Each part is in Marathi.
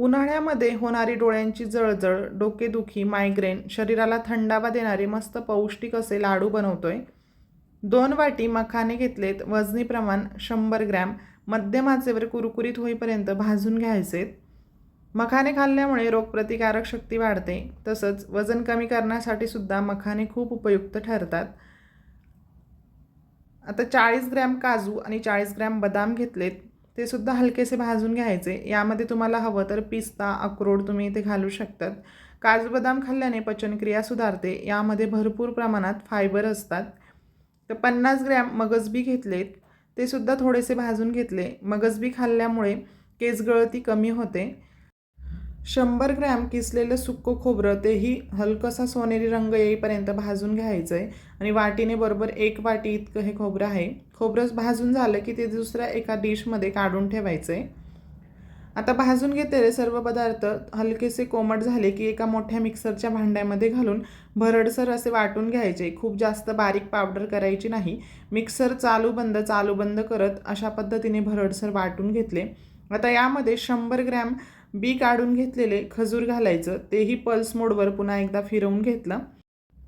उन्हाळ्यामध्ये होणारी डोळ्यांची जळजळ डोकेदुखी मायग्रेन शरीराला थंडावा देणारे मस्त पौष्टिक असे लाडू बनवतोय. दोन वाटी मखाने घेतलेत वजनी प्रमाण शंभर ग्रॅम मध्यम आचेवर कुरकुरीत होईपर्यंत भाजून घ्यायचेत मखाने खाल्ल्यामुळे रोगप्रतिकारक शक्ती वाढते तसंच वजन कमी करण्यासाठी सुद्धा मखाने खूप उपयुक्त ठरतात. आता चाळीस ग्रॅम काजू आणि चाळीस ग्रॅम बदाम घेतलेत ते सुद्धा हलकेसे भाजून घ्यायचे. यामध्ये तुम्हाला हवं तर पिस्ता अक्रोड तुम्ही इथे घालू शकतात. काजू बदाम खाल्ल्याने पचनक्रिया सुधारते. यामध्ये भरपूर प्रमाणात फायबर असतात. तर पन्नास ग्रॅम मगजबी घेतलेत. ते सुद्धा थोडेसे भाजून घेतले. मगजबी खाल्ल्यामुळे केस गळती कमी होते. शंभर ग्रॅम किसलेलं सुक्कं खोबरं तेही हलकसा सोनेरी रंग येईपर्यंत भाजून घ्यायचं आहे आणि वाटीने बरोबर एक वाटी इतकं हे खोबरं आहे. खोबरं भाजून झालं की ते दुसऱ्या एका डिशमध्ये काढून ठेवायचं आहे आता भाजून घेतलेले सर्व पदार्थ हलकेसे कोमट झाले की एका मोठ्या मिक्सरच्या भांड्यामध्ये घालून भरडसर असे वाटून घ्यायचे. खूप जास्त बारीक पावडर करायची नाही. मिक्सर चालू बंद चालू बंद करत अशा पद्धतीने भरडसर वाटून घेतले. आता यामध्ये शंभर ग्रॅम बी काढून घेतलेले खजूर घालायचं तेही पल्स मोडवर पुन्हा एकदा फिरवून घेतलं.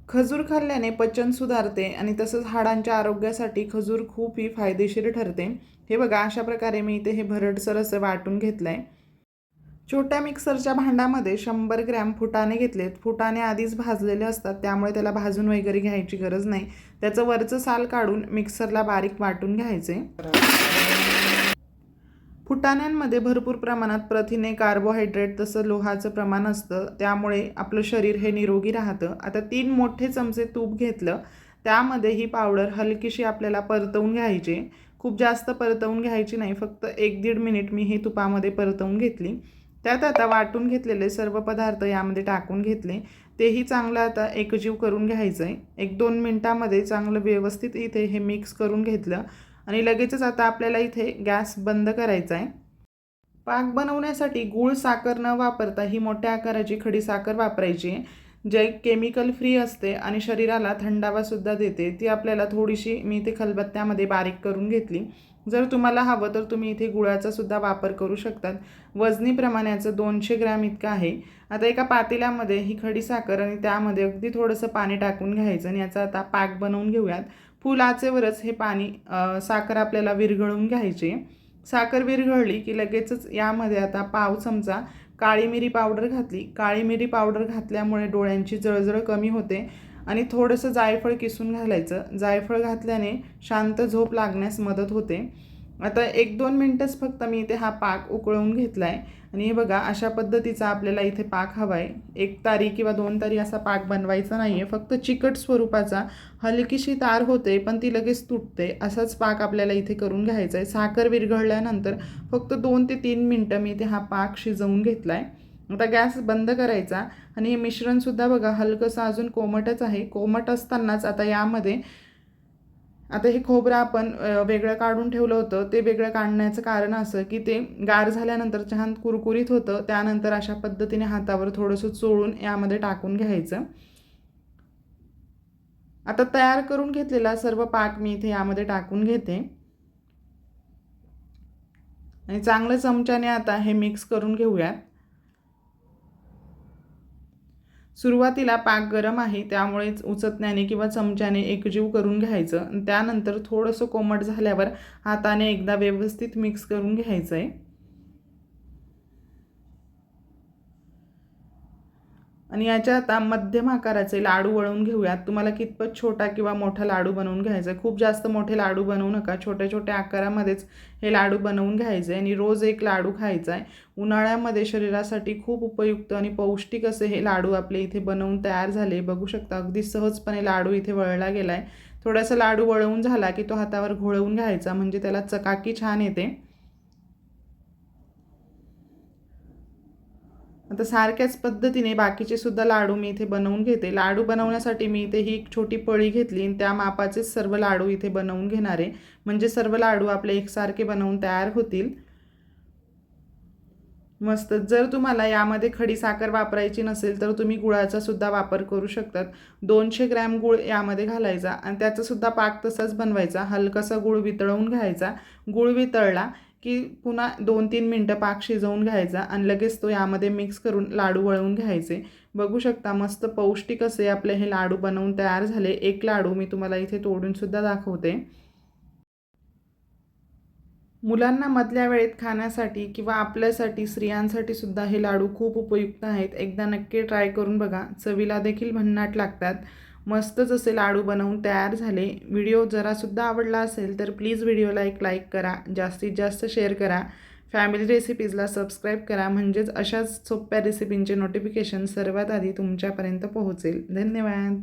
खजूर खाल्ल्याने पचन सुधारते आणि तसंच हाडांच्या आरोग्यासाठी खजूर खूपही फायदेशीर ठरते. हे बघा अशा प्रकारे मी इथे हे भरडसर असं वाटून घेतलं आहे छोट्या मिक्सरच्या भांड्यामध्ये शंभर ग्रॅम फुटाणे घेतलेत. फुटाणे आधीच भाजलेले असतात त्यामुळे त्याला भाजून वगैरे घ्यायची गरज नाही. त्याचं वरचं साल काढून मिक्सरला बारीक वाटून घ्यायचे. फुटाण्यांमध्ये भरपूर प्रमाणात प्रथिने कार्बोहायड्रेट तसं लोहाचं प्रमाण असतं. त्यामुळे आपलं शरीर हे निरोगी राहतं. आता तीन मोठे चमचे तूप घेतलं त्यामध्ये ही पावडर हलकीशी आपल्याला परतवून घ्यायची. खूप जास्त परतवून घ्यायची नाही फक्त एक दीड मिनिट मी ही तुपामध्ये परतवून घेतली. त्यात आता वाटून घेतलेले सर्व पदार्थ यामध्ये टाकून घेतले. तेही चांगलं आता एकजीव करून घ्यायचं आहे एक दोन मिनटामध्ये चांगलं व्यवस्थित इथे हे मिक्स करून घेतलं. आणि लगेचच आता आपल्याला इथे गॅस बंद करायचा आहे. पाक बनवण्यासाठी गूळ साखर न वापरता ही मोठ्या आकाराची खडी साखर वापरायची आहे. जे केमिकल फ्री असते आणि शरीराला थंडावासुद्धा देते. ती आपल्याला थोडीशी मी ते खलबत्त्यामध्ये बारीक करून घेतली. जर तुम्हाला हवं तर तुम्ही इथे गुळाचा सुद्धा वापर करू शकतात. वजनी प्रमाणाचं दोनशे ग्रॅम इतकं आहे. आता एका पातेल्यामध्ये ही खडी साखर आणि त्यामध्ये अगदी थोडंसं पाणी टाकून घ्यायचं आणि याचा आता पाक बनवून घेऊयात. फुल आचेवरच हे पाणी साखर आपल्याला विरघळून घ्यायची. साखर विरघळली की लगेचच यामध्ये आता पाव चमचा काळी मिरी पावडर घातली. काळी मिरी पावडर घातल्यामुळे डोळ्यांची जळजळ कमी होते. आणि थोडंसं जायफळ किसून घालायचं. जायफळ घातल्याने शांत झोप लागण्यास मदत होते. आता एक दोन मिनटंच फक्त मी इथे हा पाक उकळवून घेतला आहे आणि हे बघा अशा पद्धतीचा आपल्याला इथे पाक हवा आहे एक तारी किंवा दोन तारी असा पाक बनवायचा नाही आहे फक्त चिकट स्वरूपाचा हलकीशी तार होते पण ती लगेच तुटते. असाच पाक आपल्याला इथे करून घ्यायचा आहे साखर विरघळल्यानंतर फक्त दोन ते तीन मिनटं मी इथे हा पाक शिजवून घेतला आहे आता गॅस बंद करायचा आणि हे मिश्रणसुद्धा बघा हलकंसं अजून कोमटच आहे. कोमट असतानाच आता यामध्ये आता हे खोबरं आपण वेगळं काढून ठेवलं होतं. ते वेगळं काढण्याचं कारण असं की ते गार झाल्यानंतर छान कुरकुरीत होतं. त्यानंतर अशा पद्धतीने हातावर थोडंसं चोळून यामध्ये टाकून घ्यायचं. आता तयार करून घेतलेला सर्व पाक मी इथे यामध्ये टाकून घेते. आणि चांगलं चमच्याने आता हे मिक्स करून घेऊयात. सुरुवातीला पाक गरम आहे त्यामुळेच उचतण्याने किंवा चमच्याने एकजीव करून घ्यायचं. त्यानंतर थोडंसं कोमट झाल्यावर हाताने एकदा व्यवस्थित मिक्स करून घ्यायचं आहे आणि याच्या आता मध्यम आकाराचे लाडू वळवून घेऊयात. तुम्हाला कितपत छोटा किंवा मोठा लाडू बनवून घ्यायचा आहे खूप जास्त मोठे लाडू बनवू नका. छोट्या छोट्या आकारामध्येच हे लाडू बनवून घ्यायचे आणि रोज एक लाडू खायचा आहे उन्हाळ्यामध्ये शरीरासाठी खूप उपयुक्त आणि पौष्टिक असे हे लाडू आपले इथे बनवून तयार झाले. बघू शकता अगदी सहजपणे लाडू इथे वळला गेला आहे थोडासा लाडू वळवून झाला की तो हातावर घोळवून घ्यायचा. म्हणजे त्याला चकाकी छान येते. आता सारख्याच पद्धतीने बाकीचे सुद्धा लाडू मी इथे बनवून घेते. लाडू बनवण्यासाठी मी इथे ही एक छोटी पळी घेतली आणि त्या मापाचेच सर्व लाडू इथे बनवून घेणार आहे. म्हणजे सर्व लाडू आपले एकसारखे बनवून तयार होतील. मस्त. जर तुम्हाला यामध्ये खडी साखर वापरायची नसेल तर तुम्ही गुळाचा सुद्धा वापर करू शकतात. दोनशे ग्रॅम गुळ यामध्ये घालायचा आणि त्याचासुद्धा पाक तसाच बनवायचा. हलकासा गुळ वितळवून घ्यायचा. गुळ वितळला की पुन्हा दोन तीन मिनटं पाक शिजवून घ्यायचा आणि लगेच तो यामध्ये मिक्स करून लाडू वळवून घ्यायचे. बघू शकता मस्त पौष्टिक असे आपले हे लाडू बनवून तयार झाले. एक लाडू मी तुम्हाला इथे तोडूनसुद्धा दाखवते. मुलांना मधल्या वेळेत खाण्यासाठी किंवा आपल्यासाठी स्त्रियांसाठी सुद्धा हे लाडू खूप उपयुक्त आहेत. एकदा नक्की ट्राय करून बघा. चवीला देखील भन्नाट लागतात. मस्तच असे लाडू बनवून तयार झाले. व्हिडिओ जरासुद्धा आवडला असेल तर प्लीज व्हिडिओला एक लाईक करा जास्तीत जास्त शेअर करा. फॅमिली रेसिपीजला सबस्क्राईब करा म्हणजेच अशाच सोप्या रेसिपींचे नोटिफिकेशन सर्वात आधी तुमच्यापर्यंत पोहोचेल. धन्यवाद.